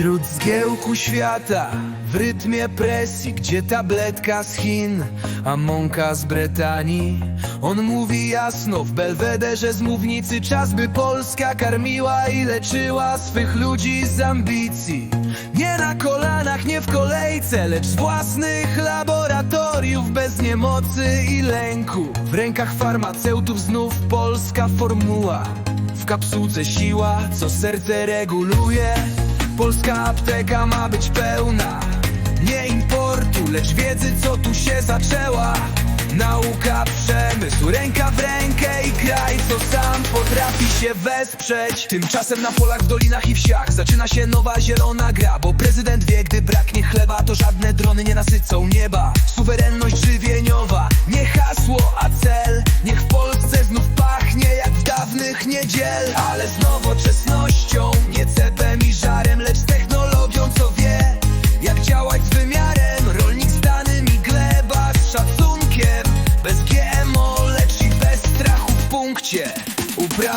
Wśród zgiełku świata, w rytmie presji Gdzie tabletka z Chin, a mąka z Brytanii. On mówi jasno w belwederze z mównicy Czas by Polska karmiła i leczyła swych ludzi z ambicji. Nie na kolanach, nie w kolejce, lecz z własnych laboratoriów Bez niemocy i lęku. W rękach farmaceutów znów polska formuła. W kapsułce siła, co serce reguluje Polska apteka ma być pełna. Nie importu, lecz wiedzy, co tu się zaczęła. Nauka, przemysł, ręka w rękę i kraj, co sam potrafi się wesprzeć. Tymczasem na polach, w dolinach i wsiach zaczyna się nowa zielona gra Bo prezydent wie, gdy braknie chleba, to żadne drony nie nasycą nieba. Suwerenność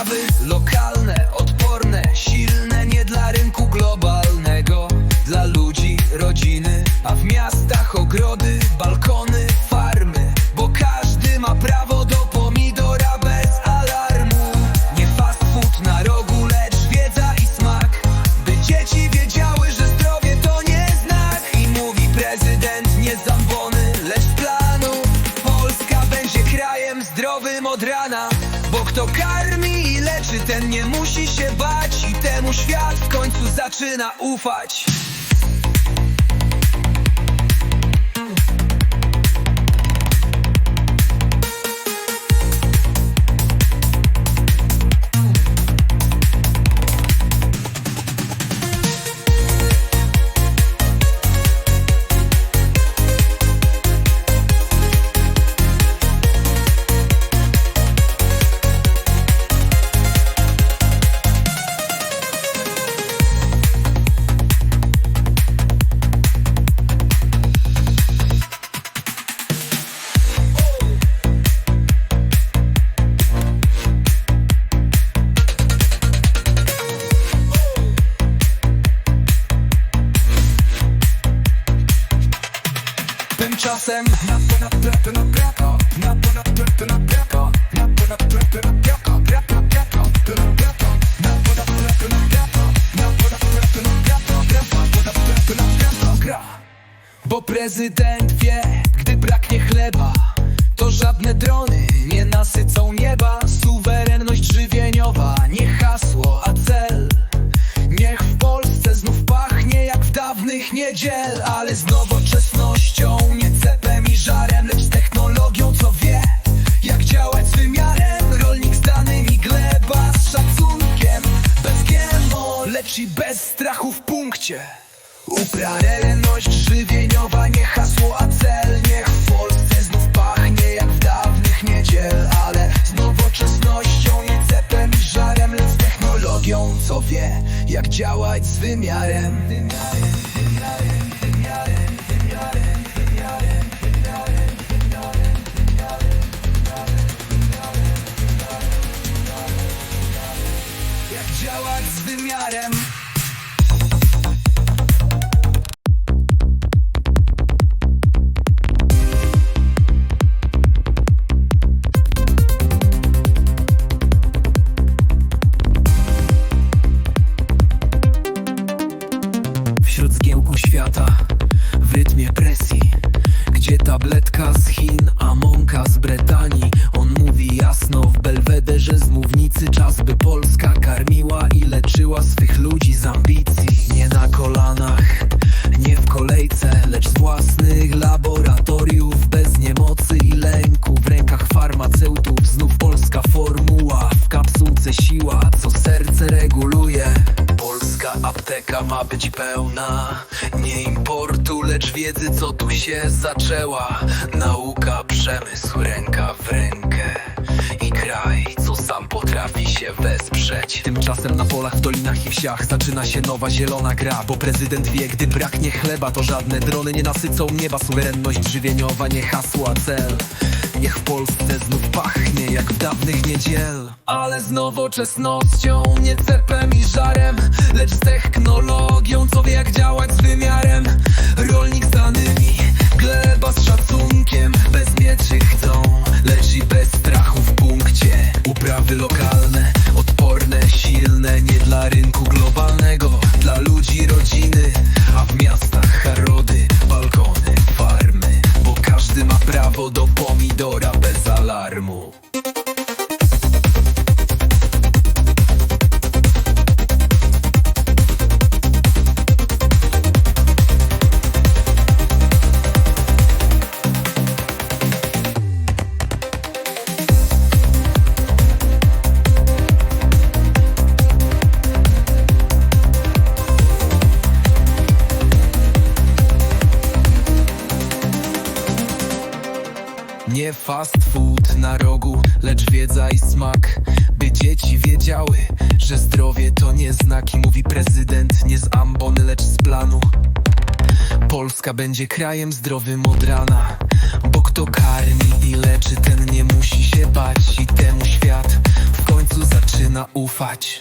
Uprawy lokalne, odporne, silne, nie dla rynku globalnego Dla ludzi, rodziny, a w miastach ogrody, balkony, ten nie musi się bać I temu świat w końcu zaczyna ufać Tymczasem na na na na na na na na na na na gra. Bo prezydent wie, gdy braknie chleba, to żadne drony nie nasycą nieba. Suwerenność żywieniowa, nie hasło, a cel. Niech w Polsce znów pachnie jak w dawnych niedziel Ale z nowoczesnością, nie bez strachu w punkcie. Uprawialność żywieniowa, nie hasło, a cel. Niech w Polsce znów pachnie jak w dawnych niedziel Ale z nowoczesnością, nie cepem i żarem Lecz z technologią, co wie jak działać z wymiarem świata, w rytmie presji Gdzie tabletka z Chin, a mąka z Brytanii On mówi jasno w belwederze z mównicy Czas by Polska karmiła i leczyła swych ludzi z ambicji. Nie na kolanach, nie w kolejce Lecz z własnych laboratoriów Bez niemocy i lęku. W rękach farmaceutów znów polska formuła W kapsułce siła, co serce reguluje. Polska apteka ma być pełna Nie importu, lecz wiedzy, co tu się zaczęła. Nauka, przemysł, ręka w rękę I kraj, co sam potrafi się wesprzeć. Tymczasem na polach, w dolinach i wsiach Zaczyna się nowa zielona gra Bo prezydent wie, gdy braknie chleba To żadne drony nie nasycą nieba. Suwerenność żywieniowa, nie hasło, a cel Niech w Polsce znów pachnie jak w dawnych niedziel. Ale z nowoczesnością, nie cepem i żarem Lecz z technologią, co wie jak działać z wymiarem Nie fast food na rogu, lecz wiedza i smak By dzieci wiedziały, że zdrowie to nie znaki Mówi prezydent nie z ambony, lecz z planu. Polska będzie krajem zdrowym od rana Bo kto karmi i leczy, ten nie musi się bać I temu świat w końcu zaczyna ufać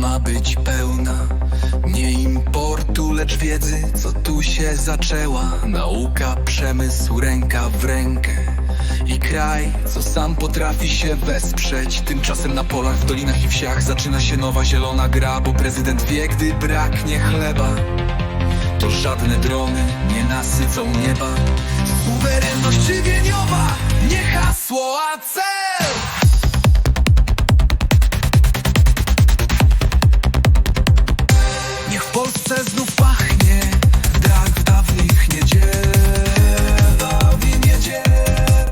ma być pełna. Nie importu, lecz wiedzy, co tu się zaczęła. Nauka, przemysł, ręka w rękę. I kraj, co sam potrafi się wesprzeć. Tymczasem na polach, w dolinach i wsiach Zaczyna się nowa zielona gra Bo prezydent wie, gdy braknie chleba. To żadne drony nie nasycą nieba. Suwerenność żywieniowa,